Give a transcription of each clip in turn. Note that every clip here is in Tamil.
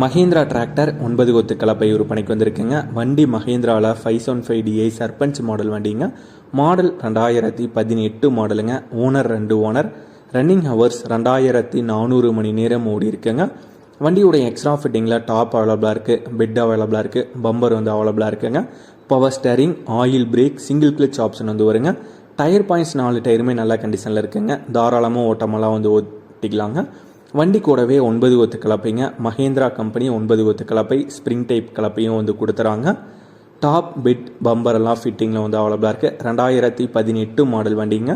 மஹேந்திரா டிராக்டர் ஒன்பது கொத்து கலப்பை விற்பனைக்கு வந்திருக்குங்க. வண்டி மஹேந்திராவில் five seven five DI Sarpanch model வண்டிங்க. மாடல் ரெண்டாயிரத்தி பதினெட்டு மாடலுங்க ஓனர் ரெண்டு ஓனர் ரன்னிங் ஹவர்ஸ் ரெண்டாயிரத்தி நானூறு மணி நேரம் ஓடி இருக்குங்க. வண்டியோடைய எக்ஸ்ட்ரா ஃபிட்டிங்கில் டாப் அவைலபிளாக இருக்குது பெட் அவைலபிளாக இருக்குது பம்பர் வந்து அவைலபிளாக இருக்குங்க. Power steering oil brake single clutch option வந்து வருங்க. டயர் பாயிண்ட்ஸ் நாலு டயருமே நல்ல கண்டிஷனில் இருக்குங்க. தாராளமாக ஓட்டமெல்லாம் வந்து ஓட்டிக்கலாங்க. வண்டி கூடவே ஒன்பது ஒத்து கலப்பைங்க. மஹேந்திரா கம்பெனி ஒன்பது ஒத்து கலப்பை. ஸ்ப்ரிங் டைப் கலப்பையும் வந்து கொடுத்துறாங்க. டாப் பிட் பம்பர் எல்லாம் ஃபிட்டிங்கில் வந்து அவைலபிளாக இருக்குது ரெண்டாயிரத்தி பதினெட்டு மாடல் வண்டிங்க.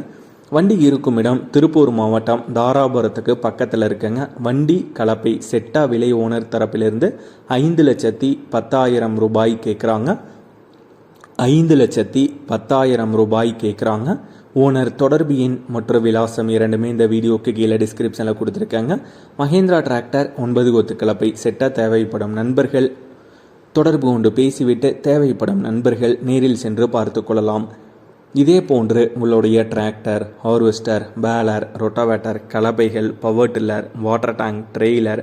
வண்டி இருக்கும் இடம் திருப்பூர் மாவட்டம் தாராபுரத்துக்கு பக்கத்தில் இருக்குங்க. வண்டி கலப்பை செட்டா விலை ஓனர் தரப்பிலிருந்து ஐந்து லட்சத்தி பத்தாயிரம் ரூபாய் கேட்குறாங்க ஐந்து லட்சத்தி பத்தாயிரம் ரூபாய் கேட்குறாங்க ஓனர் தொடர்பு எண் மற்றும் விலாசம் இரண்டுமே இந்த வீடியோக்கு கீழே டிஸ்கிரிப்ஷனில் கொடுத்துருக்காங்க. மஹேந்திரா டிராக்டர் ஒன்பது கொத்து கலப்பை செட்டாக தேவைப்படும் நண்பர்கள். தொடர்பு கொண்டு பேசிவிட்டு தேவைப்படும் நண்பர்கள் நேரில் சென்று பார்த்து கொள்ளலாம். இதே போன்று உங்களுடைய tractor harvester baler rotavator கலப்பைகள் power tiller water tank trailer